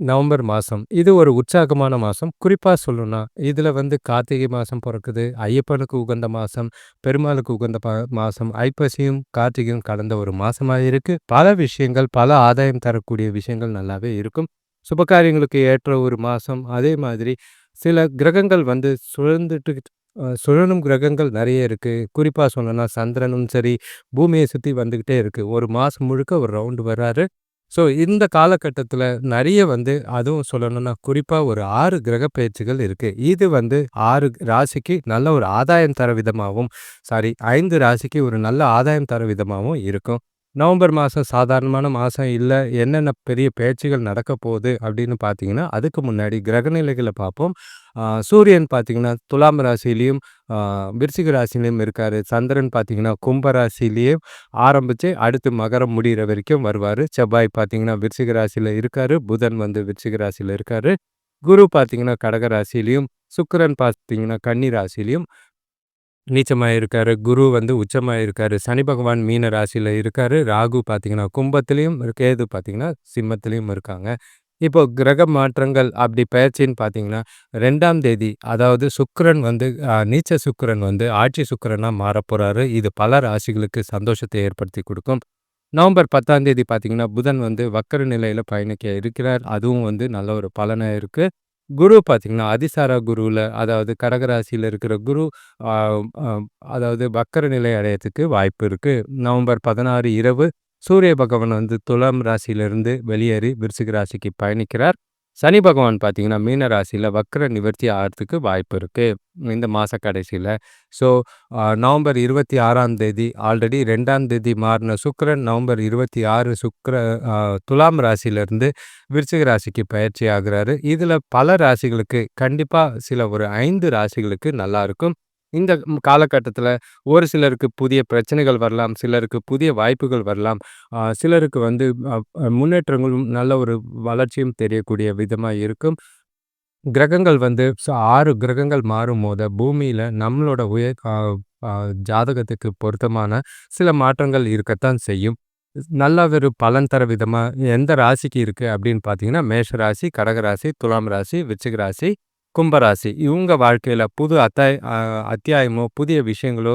November மாதம் இது ஒரு உற்சாகமான மாதம் குறிப்பாக சொல்லணும்னா, இதில் வந்து கார்த்திகை மாதம் பிறக்குது ஐயப்பனுக்கு உகந்த மாதம் பெருமாளுக்கு உகந்த மாதம் ஐப்பசியும், கார்த்திகையும் கலந்த ஒரு மாதமாக இருக்குது பல விஷயங்கள், பல ஆதாயம் தரக்கூடிய விஷயங்கள் நல்லாவே இருக்கும். சுபகாரியங்களுக்கு ஏற்ற ஒரு மாதம் அதே மாதிரி சில கிரகங்கள் வந்து சுழந்துட்டு சுழலும் கிரகங்கள் நிறைய இருக்குது குறிப்பாக சொல்லணும்னா, சந்திரனும் சரி, பூமியை சுற்றி வந்துக்கிட்டே இருக்குது ஒரு மாதம் முழுக்க ஒரு ரவுண்டு வர்றாரு. ஸோ, இந்த காலகட்டத்தில் நிறைய வந்து அதுவும் சொல்லணும்னா, குறிப்பாக ஒரு ஆறு கிரக பயிற்சிகள் இருக்கு. இது வந்து ஆறு ராசிக்கு நல்ல ஒரு ஆதாயம் தர விதமாகவும் சாரி ஐந்து ராசிக்கு ஒரு நல்ல ஆதாயம் தர விதமாகவும் இருக்கும். நவம்பர் மாதம் சாதாரணமான மாதம் இல்லை என்னென்ன பெரிய பேச்சுகள் நடக்க போகுது அப்படின்னு பார்த்தீங்கன்னா, அதுக்கு முன்னாடி கிரகநிலைகளை பார்ப்போம். சூரியன் பார்த்தீங்கன்னா, துலாம் ராசிலையும் விருச்சிக ராசிலையும் இருக்கார். சந்திரன் பார்த்தீங்கன்னா, கும்ப ஆரம்பித்து அடுத்து மகரம் முடிகிற வரைக்கும் வருவார். செவ்வாய் பார்த்தீங்கன்னா, விருச்சிக ராசியில் இருக்கார். புதன் வந்து விருச்சிக ராசியில் இருக்கார். குரு பார்த்தீங்கன்னா, கடக ராசியிலயும், சுக்கிரன் பார்த்தீங்கன்னா, கன்னி ராசிலையும் நீச்சமாக இருக்கார் குரு வந்து உச்சமாக இருக்கார் சனி பகவான் மீன ராசியில் இருக்கார் ராகு பார்த்தீங்கன்னா, கும்பத்துலேயும் கேது பார்த்தீங்கன்னா, சிம்மத்திலையும் இருக்காங்க. இப்போ கிரக மாற்றங்கள் அப்படி பெயர்ச்சின்னு பார்த்தீங்கன்னா, ரெண்டாம் தேதி அதாவது சுக்கிரன் வந்து நீச்ச சுக்கிரன் வந்து ஆட்சி சுக்கரனாக மாறப்போகிறாரு இது பல ராசிகளுக்கு சந்தோஷத்தை ஏற்படுத்தி கொடுக்கும் நவம்பர் 10ஆம் தேதி பார்த்தீங்கன்னா, புதன் வந்து வக்கர நிலையில் பயணிக்க இருக்கிறார். அதுவும் வந்து நல்ல ஒரு பலனாக இருக்குது குரு பார்த்தீங்கன்னா, அதிசார குருவில் அதாவது கடக ராசியில இருக்கிற குரு அதாவது வக்கர நிலை அடையறதுக்கு வாய்ப்பு இருக்கு. நவம்பர் 16 இரவு சூரிய பகவான் வந்து துலாம் ராசியிலிருந்து வெளியேறி விருச்சிக ராசிக்கு பயணிக்கிறார். சனி பகவான் பார்த்தீங்கன்னா, மீன ராசியில் வக்கர நிவர்த்தி ஆகிறதுக்கு வாய்ப்பு இருக்கு. இந்த மாத கடைசியில் ஸோ, நவம்பர் நவம்பர் 26ஆம் தேதி ஆல்ரெடி ரெண்டாம் தேதி மாறுன சுக்கரன் நவம்பர் இருபத்தி ஆறு சுக்கர துலாம் ராசியிலிருந்து விருச்சிக ராசிக்கு பயிற்சி ஆகுறாரு. இதில் பல ராசிகளுக்கு கண்டிப்பாக சில ஒரு ஐந்து ராசிகளுக்கு நல்லா இருக்கும். இந்த காலகட்டத்தில் ஒரு சிலருக்கு புதிய பிரச்சனைகள் வரலாம். சிலருக்கு புதிய வாய்ப்புகள் வரலாம். சிலருக்கு வந்து முன்னேற்றங்களும் நல்ல ஒரு வளர்ச்சியும் தெரியக்கூடிய விதமாக இருக்கும். கிரகங்கள் வந்து ஸோ ஆறு கிரகங்கள் மாறும்போது பூமியில் நம்மளோட உயர் ஜாதகத்துக்கு பொருத்தமான சில மாற்றங்கள் இருக்கத்தான் செய்யும். நல்ல ஒரு பலன் தர விதமாக எந்த ராசிக்கு இருக்குது அப்படின்னு பார்த்தீங்கன்னா, மேஷ ராசி, கடகராசி துலாம் ராசி, விருச்சிக ராசி, இவங்க வாழ்க்கையில் புது அத்தாய் அத்தியாயமோ, புதிய விஷயங்களோ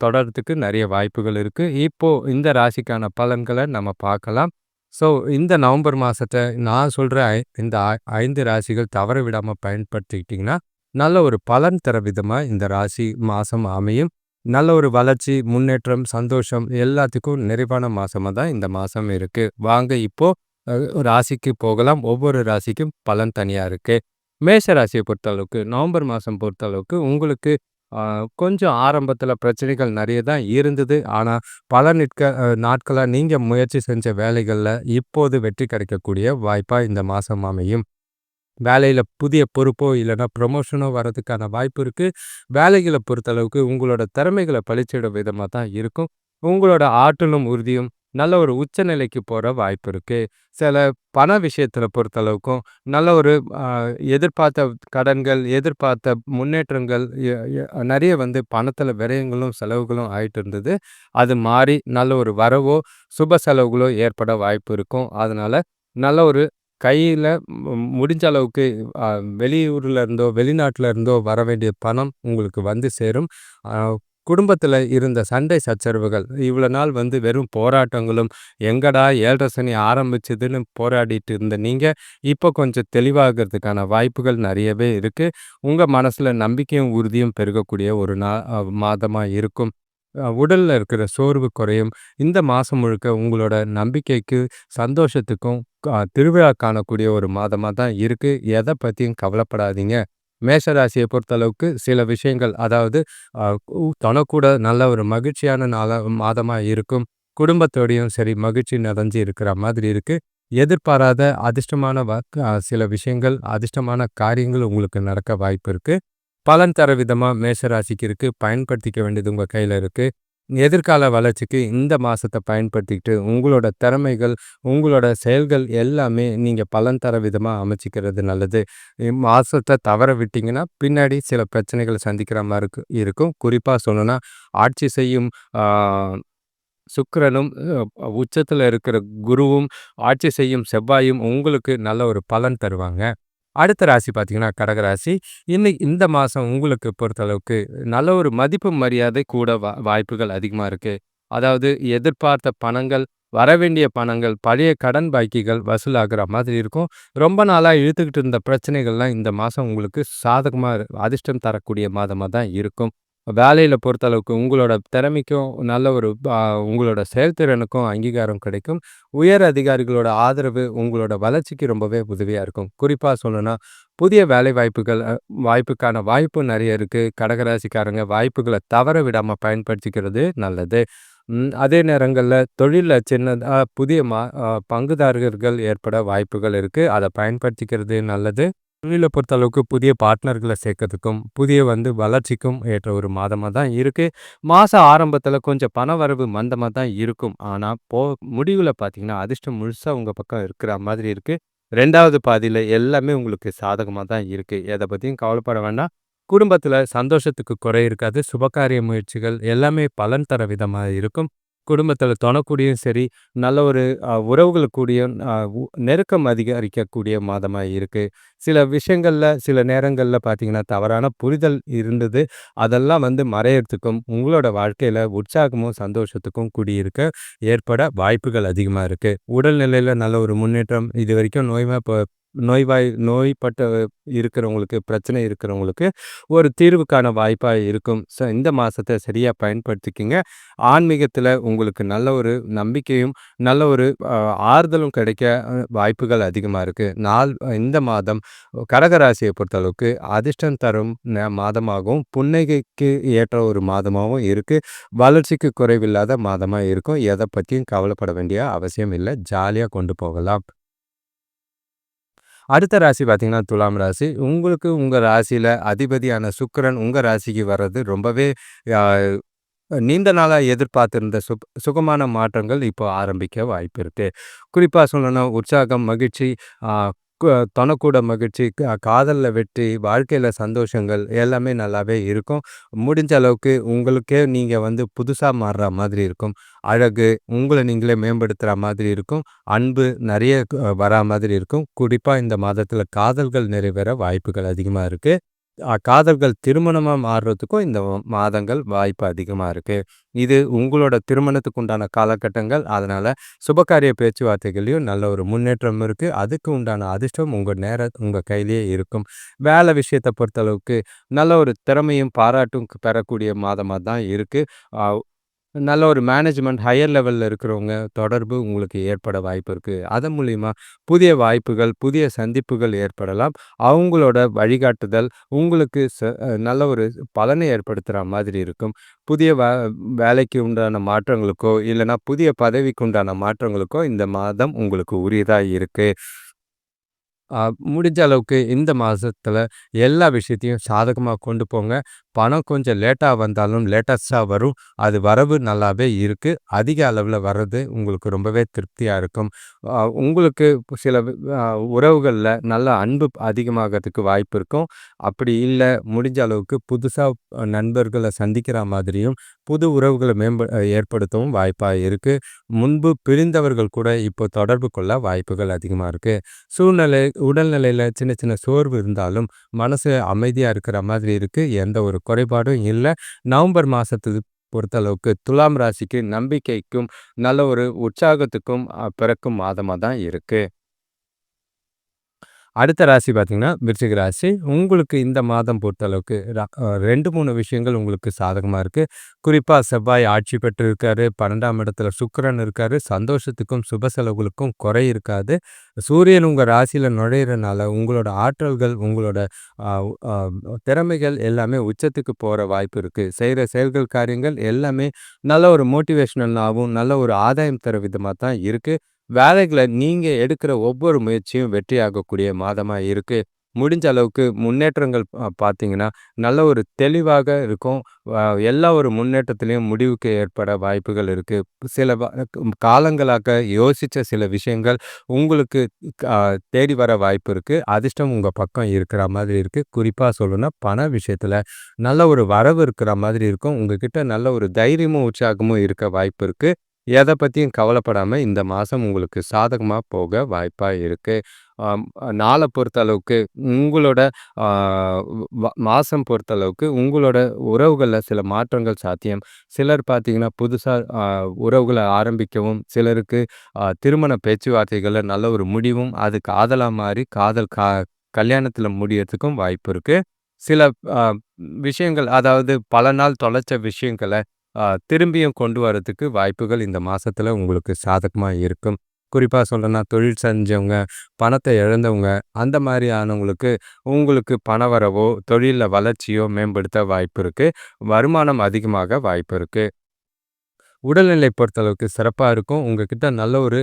தொடர்றதுக்கு நிறைய வாய்ப்புகள் இருக்குது இப்போ இந்த ராசிக்கான பலன்களை நம்ம பார்க்கலாம். ஸோ, இந்த நவம்பர் மாசத்த நான் சொல்ற ஐ இந்த ஐந்து ராசிகள் தவற விடாம பயன்படுத்திக்கிட்டீங்கன்னா, நல்ல ஒரு பலன் தர விதமா இந்த ராசி மாசம் அமையும். நல்ல ஒரு வளர்ச்சி, முன்னேற்றம், சந்தோஷம் எல்லாத்துக்கும் நிறைவான மாசமா தான் இந்த மாசம் இருக்கு. வாங்க இப்போ ராசிக்கு போகலாம். ஒவ்வொரு ராசிக்கும் பலன் தனியா இருக்கு. மேஷ ராசியை பொறுத்தளவுக்கு நவம்பர் மாசம் பொறுத்தளவுக்கு உங்களுக்கு கொஞ்சம் ஆரம்பத்தில் பிரச்சனைகள் நிறைய தான் இருந்தது. ஆனால் பல நிற்க நாட்களாக நீங்கள் முயற்சி செஞ்ச வேலைகளில் இப்போது வெற்றி கிடைக்கக்கூடிய வாய்ப்பாக இந்த மாதம் அமையும். வேலையில் புதிய பொறுப்போ இல்லைனா ப்ரொமோஷனோ வரதுக்கான வாய்ப்பு இருக்குது வேலைகளை பொறுத்தளவுக்கு உங்களோட திறமைகளை பளிச்சிடும் விதமாக தான் இருக்கும். உங்களோட ஆற்றலும், உறுதியும் நல்ல ஒரு உச்ச நிலைக்கு வாய்ப்பு இருக்குது சில பண விஷயத்தில் பொறுத்தளவுக்கும் நல்ல ஒரு எதிர்பார்த்த கடன்கள், எதிர்பார்த்த முன்னேற்றங்கள் நிறைய வந்து பணத்தில் விரயங்களும், செலவுகளும் ஆயிட்டு இருந்தது. அது மாறி நல்ல ஒரு வரவோ, சுப செலவுகளோ ஏற்பட வாய்ப்பு இருக்கும். அதனால் நல்ல ஒரு கையில் முடிஞ்ச அளவுக்கு வெளியூரில் இருந்தோ, வெளிநாட்டில் இருந்தோ வர வேண்டிய பணம் உங்களுக்கு வந்து சேரும். குடும்பத்தில் இருந்த சண்டை சச்சரவுகள் இவ்வளோ நாள் வந்து வெறும் போராட்டங்களும், எங்கடா ஏழரை சனி ஆரம்பிச்சதுன்னு போராடிட்டு இருந்த நீங்கள் இப்போ கொஞ்சம் தெளிவாகிறதுக்கான வாய்ப்புகள் நிறையவே இருக்குது உங்கள் மனசில் நம்பிக்கையும், உறுதியும் பெருகக்கூடிய ஒரு நா மாதமாக இருக்கும். உடலில் இருக்கிற சோர்வு குறையும். இந்த மாதம் முழுக்க உங்களோட நம்பிக்கைக்கு, சந்தோஷத்துக்கும் திருவிழா காணக்கூடிய ஒரு மாதமாக தான் இருக்குது எதை பற்றியும் கவலைப்படாதீங்க. மேஷராசியை பொறுத்தளவுக்கு சில விஷயங்கள் அதாவது தனக்கூட நல்ல ஒரு மகிழ்ச்சியான நாள மாதமா இருக்கும். குடும்பத்தோடையும் சரி மகிழ்ச்சி நிறைஞ்சு இருக்கிற மாதிரி இருக்கு. எதிர்பாராத அதிர்ஷ்டமான சில விஷயங்கள், அதிர்ஷ்டமான காரியங்கள் உங்களுக்கு நடக்க வாய்ப்பு இருக்கு. பலன் தர விதமா மேஷராசிக்கு ராசிக்கு இருக்கு. பயன்படுத்திக்க வேண்டியது உங்க கையில இருக்கு. எதிர்கால வளர்ச்சிக்கு இந்த மாதத்தை பயன்படுத்திக்கிட்டு, உங்களோட திறமைகள், உங்களோட செயல்கள் எல்லாமே நீங்கள் பலன் தர விதமாக அமைச்சிக்கிறது நல்லது. மாதத்தை தவற விட்டிங்கன்னா பின்னாடி சில பிரச்சனைகளை சந்திக்கிற மாதிரி இருக்கு இருக்கும். குறிப்பாக சொல்லணும்னா, ஆட்சி செய்யும் அ சுக்கிரனும் இருக்கிற குருவும், ஆட்சி செய்யும் செவ்வாயும் உங்களுக்கு நல்ல ஒரு பலன் தருவாங்க. அடுத்த ராசி பார்த்தீங்கன்னா, கடகராசி. இன்னைக்கு இந்த மாசம் உங்களுக்கு பொறுத்தளவுக்கு நல்ல ஒரு மதிப்பு, மரியாதை கூட வா வாய்ப்புகள் அதிகமா இருக்கு. அதாவது எதிர்பார்த்த பணங்கள், வரவேண்டிய பணங்கள், பழைய கடன் பாக்கிகள் வசூலாகுற மாதிரி இருக்கும். ரொம்ப நாளா இழுத்துக்கிட்டு இருந்த பிரச்சனைகள்லாம் இந்த மாசம் உங்களுக்கு சாதகமா அதிர்ஷ்டம் தரக்கூடிய மாதமா தான் இருக்கும். வேலையில் பொறுத்தளவுக்கு உங்களோட திறமைக்கும், நல்ல ஒரு உங்களோட செயல்திறனுக்கும் அங்கீகாரம் கிடைக்கும். உயர் அதிகாரிகளோட ஆதரவு உங்களோட வளர்ச்சிக்கு ரொம்பவே உதவியாக இருக்கும். குறிப்பாக சொல்லணும்னா, புதிய வேலை வாய்ப்புகள் வாய்ப்புக்கான வாய்ப்பு நிறைய இருக்குது கடகராசிக்காரங்க வாய்ப்புகளை தவற விடாமல் பயன்படுத்திக்கிறது நல்லது. அதே நேரங்களில் தொழிலில் சின்னதாக புதிய மா பங்குதாரர்கள் ஏற்பட வாய்ப்புகள் இருக்குது அதை பயன்படுத்திக்கிறது நல்லது. தொழில பொறுத்தளவுக்கு புதிய பார்ட்னர்களை சேர்க்கறதுக்கும், புதிய வந்து வளர்ச்சிக்கும் ஏற்ற ஒரு மாதமாக தான் இருக்குது மாத ஆரம்பத்தில் கொஞ்சம் பண வரவு மந்தமாக தான் இருக்கும். ஆனால் போ முடிவில் பார்த்தீங்கன்னா, அதிர்ஷ்டம் முழுசாக உங்கள் பக்கம் இருக்கிற மாதிரி இருக்குது ரெண்டாவது பாதியில் எல்லாமே உங்களுக்கு சாதகமாக தான் இருக்குது எதை பற்றியும் கவலைப்பட வேண்டாம். குடும்பத்தில் சந்தோஷத்துக்கு குறை இருக்காது. சுபகாரிய முயற்சிகள் எல்லாமே பலன் தர விதமாக இருக்கும். குடும்பத்தில் தொணக்கூடியும் சரி, நல்ல ஒரு உறவுகள் கூடயும் நெருக்கம் அதிகரிக்கக்கூடிய மாதமாக இருக்குது சில விஷயங்களில் சில நேரங்களில் பார்த்தீங்கன்னா, தவறான புரிதல் இருந்தது. அதெல்லாம் வந்து மறையறதுக்கும், உங்களோட வாழ்க்கையில் உற்சாகமும், சந்தோஷத்துக்கும் குடியிருக்க ஏற்பட வாய்ப்புகள் அதிகமாக இருக்குது உடல்நிலையில் நல்ல ஒரு முன்னேற்றம். இது வரைக்கும் ப நோய்வாய் நோய்பட்ட இருக்கிறவங்களுக்கு, பிரச்சனை இருக்கிறவங்களுக்கு ஒரு தீர்வுக்கான வாய்ப்பாக இருக்கும். ஸோ இந்த மாதத்தை சரியாக பயன்படுத்திக்கிங்க ஆன்மீகத்தில் உங்களுக்கு நல்ல ஒரு நம்பிக்கையும், நல்ல ஒரு ஆறுதலும் கிடைக்க வாய்ப்புகள் அதிகமாக இருக்குது நாள் இந்த மாதம் கடகராசியை பொறுத்தளவுக்கு அதிர்ஷ்டம் தரும் மாதமாகவும், புன்னகைக்கு ஏற்ற ஒரு மாதமாகவும் இருக்குது வளர்ச்சிக்கு குறைவில்லாத மாதமாக இருக்கும். எதை பற்றியும் கவலைப்பட வேண்டிய அவசியம் இல்லை ஜாலியாக கொண்டு போகலாம். அடுத்த ராசி பார்த்தீங்கன்னா, துலாம் ராசி. உங்களுக்கு உங்கள் ராசியில் அதிபதியான சுக்கரன் உங்கள் ராசிக்கு வர்றது ரொம்பவே நீண்ட நாளாக எதிர்பார்த்திருந்த சு சுகமான மாற்றங்கள் இப்போ ஆரம்பிக்க வாய்ப்பு இருக்குது குறிப்பாக சொல்லணும்னா உற்சாகம், மகிழ்ச்சி, ஆ தொணக்கூட மகிழ்ச்சி, காதலில் வெற்றி, வாழ்க்கையில் சந்தோஷங்கள் எல்லாமே நல்லாவே இருக்கும். முடிஞ்ச அளவுக்கு உங்களுக்கே நீங்கள் வந்து புதுசாக மாறுற மாதிரி இருக்கும். அழகு, உங்களை நீங்களே மேம்படுத்துகிற மாதிரி இருக்கும். அன்பு நிறைய வரா மாதிரி இருக்கும். குறிப்பாக இந்த மாதத்தில் காதல்கள் நிறைவேற வாய்ப்புகள் அதிகமாக இருக்குது காதல்கள் திருமணமாக மாறுறதுக்கும் இந்த மாதங்கள் வாய்ப்பு அதிகமாக இருக்குது இது உங்களோட திருமணத்துக்கு உண்டான காலகட்டங்கள். அதனால் சுபகாரிய பேச்சுவார்த்தைகள்லயும் நல்ல ஒரு முன்னேற்றம் இருக்குது அதுக்கு உண்டான அதிர்ஷ்டம் உங்கள் நேர உங்கள் கையிலேயே இருக்கும். வேலை விஷயத்த பொறுத்தளவுக்கு நல்ல ஒரு திறமையும், பாராட்டும் பெறக்கூடிய மாதமாக தான் இருக்குது நல்ல ஒரு மேனேஜ்மெண்ட் ஹையர் லெவலில் இருக்கிறவங்க தொடர்பு உங்களுக்கு ஏற்பட வாய்ப்பு இருக்குது அதன் மூலிமா புதிய வாய்ப்புகள், புதிய சந்திப்புகள் ஏற்படலாம். அவங்களோட வழிகாட்டுதல் உங்களுக்கு ச நல்ல ஒரு பலனை ஏற்படுத்துகிற மாதிரி இருக்கும். புதிய வே வேலைக்கு உண்டான மாற்றங்களுக்கோ, இல்லைனா புதிய பதவிக்கு உண்டான மாற்றங்களுக்கோ இந்த மாதம் உங்களுக்கு உரியதாக இருக்குது முடிஞ்ச அளவுக்கு இந்த மாதத்தில் எல்லா விஷயத்தையும் சாதகமாக கொண்டு போங்க. பணம் கொஞ்சம் லேட்டாக வந்தாலும் லேட்டஸ்ட்டாக வரும். அது வரவு நல்லாவே இருக்குது அதிக அளவில் வர்றது உங்களுக்கு ரொம்பவே திருப்தியாக இருக்கும். உங்களுக்கு சில உறவுகளில் நல்ல அன்பு அதிகமாகறதுக்கு வாய்ப்பு இருக்கும். அப்படி இல்லை முடிஞ்ச அளவுக்கு புதுசாக நண்பர்களை சந்திக்கிற மாதிரியும், புது உறவுகளை மேம்ப ஏற்படுத்தவும் வாய்ப்பாக இருக்குது முன்பு பிரிந்தவர்கள் கூட இப்போ தொடர்பு கொள்ள வாய்ப்புகள் அதிகமாக இருக்குது சூழ்நிலை உடல்நிலையில் சின்ன சின்ன சோர்வு இருந்தாலும், மனசு அமைதியாக இருக்கிற மாதிரி இருக்குது எந்த ஒரு குறைபாடும் இல்ல. நவம்பர் மாதத்துக்கு பொறுத்தளவுக்கு துலாம் ராசிக்கு நம்பிக்கைக்கும், நல்ல ஒரு உற்சாகத்துக்கும் பிறக்கும் மாதமா தான் இருக்கு. அடுத்த ராசி பார்த்தீங்கன்னா, விருச்சிக ராசி. உங்களுக்கு இந்த மாதம் பொறுத்தளவுக்கு ர அ 2, 3 விஷயங்கள் உங்களுக்கு சாதகமாக இருக்குது குறிப்பாக செவ்வாய் ஆட்சி பெற்று இருக்காரு. 12ஆம் இடத்துல சுக்கரன் இருக்காரு. சந்தோஷத்துக்கும், சுப செலவுகளுக்கும் குறை இருக்காது. சூரியன் உங்கள் ராசியில் நுழையிறனால உங்களோட ஆற்றல்கள், உங்களோட திறமைகள் எல்லாமே உச்சத்துக்கு போகிற வாய்ப்பு இருக்குது செய்கிற செயல்கள், காரியங்கள் எல்லாமே நல்ல ஒரு மோட்டிவேஷனலாவும், நல்ல ஒரு ஆதாயம் தர விதமாக தான் இருக்குது வேலைகளை நீங்கள் எடுக்கிற ஒவ்வொரு முயற்சியும் வெற்றியாகக்கூடிய மாதமாக இருக்குது முடிஞ்ச அளவுக்கு முன்னேற்றங்கள் பார்த்தீங்கன்னா, நல்ல ஒரு தெளிவாக இருக்கும். எல்லா ஒரு முன்னேற்றத்துலேயும் முடிவுக்கு ஏற்பட வாய்ப்புகள் இருக்குது சில காலங்களாக யோசித்த சில விஷயங்கள் உங்களுக்கு தேடி வர வாய்ப்பு இருக்குது அதிர்ஷ்டம் உங்கள் பக்கம் இருக்கிற மாதிரி இருக்குது குறிப்பாக சொல்லணும்னா, பண விஷயத்தில் நல்ல ஒரு வரவு இருக்கிற மாதிரி இருக்கும். உங்ககிட்ட நல்ல ஒரு தைரியமும், உற்சாகமும் இருக்க வாய்ப்பு இருக்குது எதை பற்றியும் கவலைப்படாமல் இந்த மாதம் உங்களுக்கு சாதகமாக போக வாய்ப்பாக இருக்குது நாளை பொறுத்தளவுக்கு உங்களோட மாதம் பொறுத்தளவுக்கு உங்களோட உறவுகளில் சில மாற்றங்கள் சாத்தியம். சிலர் பார்த்தீங்கன்னா புதுசாக உறவுகளை ஆரம்பிக்கவும் சிலருக்கு திருமண பேச்சுவார்த்தைகளில் நல்ல ஒரு முடிவும் அது காதலாக மாறி காதல் கா கல்யாணத்தில் முடியறதுக்கும் வாய்ப்பு இருக்குது சில விஷயங்கள் அதாவது பல நாள் தொலைச்ச விஷயங்களை திரும்பியும் கொண்டு வரதுக்கு வாய்ப்புகள் இந்த மாதத்தில் உங்களுக்கு சாதகமாக இருக்கும். குறிப்பாக சொல்லணும்னா தொழில் செஞ்சவங்க பணத்தை இழந்தவங்க அந்த மாதிரியானவங்களுக்கு உங்களுக்கு பண வரவோ தொழிலில் வளர்ச்சியோ மேம்படுத்த வாய்ப்பு இருக்குது வருமானம் அதிகமாக வாய்ப்பு இருக்குது உடல்நிலை பொறுத்தளவுக்கு சிறப்பாக இருக்கும். உங்ககிட்ட நல்ல ஒரு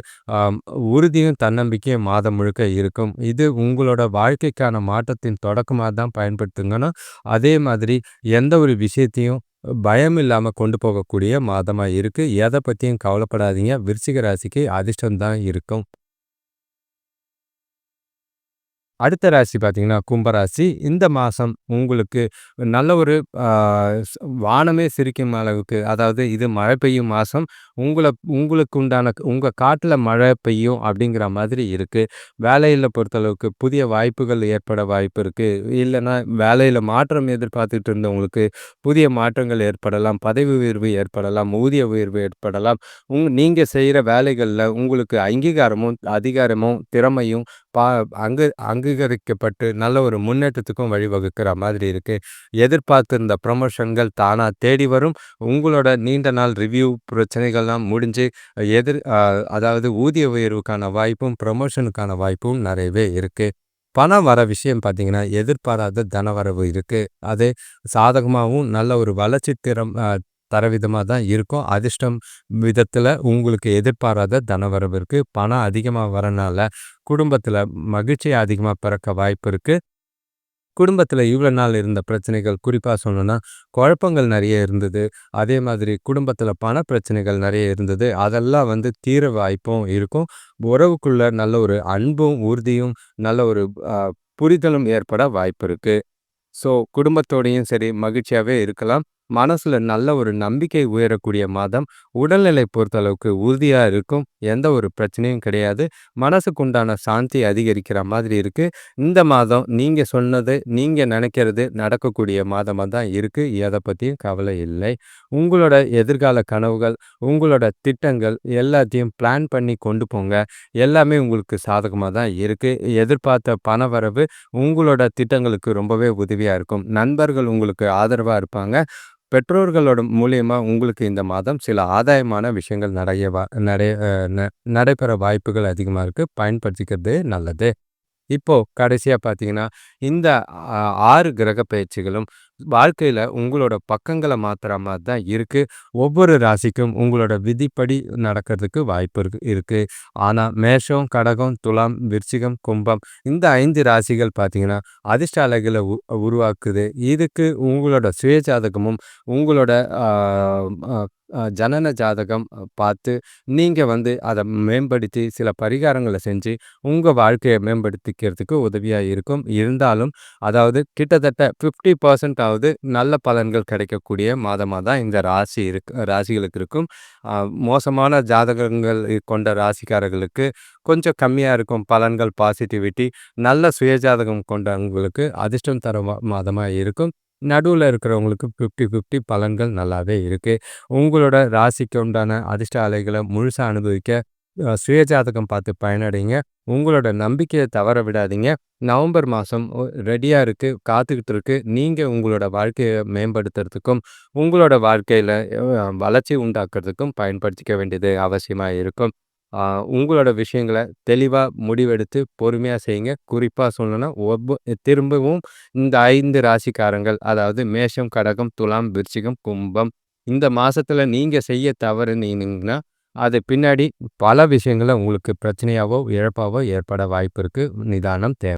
உறுதியும் தன்னம்பிக்கையும் மாதம் முழுக்க இருக்கும். இது உங்களோட வாழ்க்கைக்கான மாற்றத்தின் தொடக்கமாக தான் பயன்படுத்துங்கன்னா அதே மாதிரி எந்த ஒரு விஷயத்தையும் பயம் இல்லாமல் கொண்டு போகக்கூடிய மாதமாக இருக்குது எதை பற்றியும் கவலைப்படாதீங்க. விருச்சிக ராசிக்கு அதிர்ஷ்டம் தான் இருக்கும். அடுத்த ராசி பார்த்தீங்கன்னா கும்பராசி இந்த மாதம் உங்களுக்கு நல்ல ஒரு வானமே சிரிக்கும் அளவுக்கு அதாவது இது மழை பெய்யும் மாதம் உங்களை உங்களுக்கு உண்டான உங்கள் காட்டில் மழை பெய்யும் அப்படிங்கிற மாதிரி இருக்குது வேலையில் பொறுத்தளவுக்கு புதிய வாய்ப்புகள் ஏற்பட வாய்ப்பு இருக்குது இல்லைன்னா வேலையில் மாற்றம் எதிர்பார்த்துட்டு இருந்தவங்களுக்கு புதிய மாற்றங்கள் ஏற்படலாம் பதவி உயர்வு ஏற்படலாம் ஊதிய உயர்வு ஏற்படலாம். உங் நீங்கள் செய்கிற வேலைகளில் உங்களுக்கு அங்கீகாரமும் அதிகாரமும் திறமையும் பா அங்கு அதிகரிக்கப்பட்டு நல்ல ஒரு முன்னேற்றத்துக்கும் வழிவகுக்கிற மாதிரி இருக்குது எதிர்பார்த்திருந்த ப்ரமோஷன்கள் தானாக தேடி வரும். உங்களோட நீண்ட நாள் ரிவ்யூ பிரச்சனைகள்லாம் முடிஞ்சு எதிர் அதாவது ஊதிய உயர்வுக்கான வாய்ப்பும் ப்ரமோஷனுக்கான வாய்ப்பும் நிறையவே இருக்குது பணம் வர விஷயம் பார்த்தீங்கன்னா எதிர்பாராத தனவரவு இருக்குது அது சாதகமாகவும் நல்ல ஒரு வளர்ச்சி திறம் தரவிதமாக தான் இருக்கும். அதிர்ஷ்டம் விதத்தில் உங்களுக்கு எதிர்பாராத தனவரவு இருக்குது பணம் அதிகமாக வரனால குடும்பத்தில் மகிழ்ச்சி அதிகமாக பிறக்க வாய்ப்பு இருக்குது குடும்பத்தில் இவ்வளோ நாள் இருந்த பிரச்சனைகள் குறிப்பாக சொல்லணும்னா குழப்பங்கள் நிறைய இருந்தது. அதே மாதிரி குடும்பத்தில் பண பிரச்சனைகள் நிறைய இருந்தது. அதெல்லாம் வந்து தீர வாய்ப்பும் இருக்கும். உறவுக்குள்ள நல்ல ஒரு அன்பும் உறுதியும் நல்ல ஒரு புரிதலும் ஏற்பட வாய்ப்பு இருக்குது ஸோ குடும்பத்தோடையும் சரி மகிழ்ச்சியாகவே இருக்கலாம். மனசில் நல்ல ஒரு நம்பிக்கை உயரக்கூடிய மாதம் உடல்நிலை பொறுத்தளவுக்கு உறுதியாக இருக்கும் எந்த ஒரு பிரச்சனையும் கிடையாது. மனசுக்கு உண்டான சாந்தி அதிகரிக்கிற மாதிரி இருக்குது இந்த மாதம் நீங்கள் சொன்னது நீங்கள் நினைக்கிறது நடக்கக்கூடிய மாதமாக தான் இருக்குது எதை பற்றியும் கவலை இல்லை. உங்களோட எதிர்கால கனவுகள் உங்களோட திட்டங்கள் எல்லாத்தையும் பிளான் பண்ணி கொண்டு போங்க. எல்லாமே உங்களுக்கு சாதகமாக தான் இருக்குது எதிர்பார்த்த பண வரவு உங்களோட திட்டங்களுக்கு ரொம்பவே உதவியாக இருக்கும். நண்பர்கள் உங்களுக்கு ஆதரவாக இருப்பாங்க. பெற்றோர்களோட மூலியமாக உங்களுக்கு இந்த மாதம் சில ஆதாயமான விஷயங்கள் நிறைய வா நிறைய நடைபெற வாய்ப்புகள் அதிகமாக இருக்குது பயன்படுத்திக்கிறது நல்லது. இப்போது கடைசியாக பார்த்தீங்கன்னா இந்த ஆறு கிரக பயிற்சிகளும் வாழ்க்கையில் உங்களோட பக்கங்களை மாற்றுற மாதிரி தான் இருக்குது ஒவ்வொரு ராசிக்கும் உங்களோட விதிப்படி நடக்கிறதுக்கு வாய்ப்பு இருக்கு இருக்குது ஆனால் மேஷம் கடகம் துலாம் விருச்சிகம் கும்பம் இந்த ஐந்து ராசிகள் பார்த்தீங்கன்னா அதிர்ஷ்ட அலைகளை உருவாக்குது. இதுக்கு உங்களோட சுயஜாதகமும் உங்களோட ஜனன ஜாதகம் பார்த்து நீங்கள் வந்து அதை மேம்படுத்தி சில பரிகாரங்களை செஞ்சு உங்கள் வாழ்க்கையை மேம்படுத்திக்கிறதுக்கு உதவியாக இருக்கும். இருந்தாலும் அதாவது கிட்டத்தட்ட ஃபிஃப்டி பர்சன்ட் அதாவது நல்ல பலன்கள் கிடைக்கக்கூடிய மாதமாக தான் இந்த ராசி இருக்கு ராசிகளுக்கு இருக்கும். மோசமான ஜாதகங்கள் கொண்ட ராசிக்காரர்களுக்கு கொஞ்சம் கம்மியாக இருக்கும் பலன்கள் பாசிட்டிவிட்டி நல்ல சுயஜாதகம் கொண்டவங்களுக்கு அதிர்ஷ்டம் தர மாதமாக இருக்கும். நடுவில் இருக்கிறவங்களுக்கு ஃபிஃப்டி ஃபிஃப்டி பலன்கள் நல்லாவே இருக்குது உங்களோட ராசிக்கு உண்டான அதிர்ஷ்ட அலைகளை முழுசாக அனுபவிக்க சுயஜாதகம் பார்த்து பயனடைங்க. உங்களோட நம்பிக்கையை தவற விடாதீங்க. நவம்பர் மாதம் ரெடியாக இருக்குது காத்துக்கிட்டு இருக்கு. நீங்கள் உங்களோட வாழ்க்கையை மேம்படுத்துறதுக்கும் உங்களோட வாழ்க்கையில் வளர்ச்சி உண்டாக்குறதுக்கும் பயன்படுத்திக்க வேண்டியது அவசியமாக இருக்கும். உங்களோட விஷயங்களை தெளிவாக முடிவெடுத்து பொறுமையாக செய்யுங்க. குறிப்பாக சொல்லணும்னா ஒவ்வொ திரும்பவும் இந்த ஐந்து ராசிக்காரங்கள் அதாவது மேஷம் கடகம் துலாம் விருச்சிகம் கும்பம் இந்த மாதத்தில் நீங்கள் செய்ய தவறுனீங்கன்னா அது பின்னாடி பல விஷயங்களை உங்களுக்கு பிரச்சனையாகவோ இழப்பாகவோ ஏற்பட வாய்ப்பு இருக்குது நிதானம் தேவை.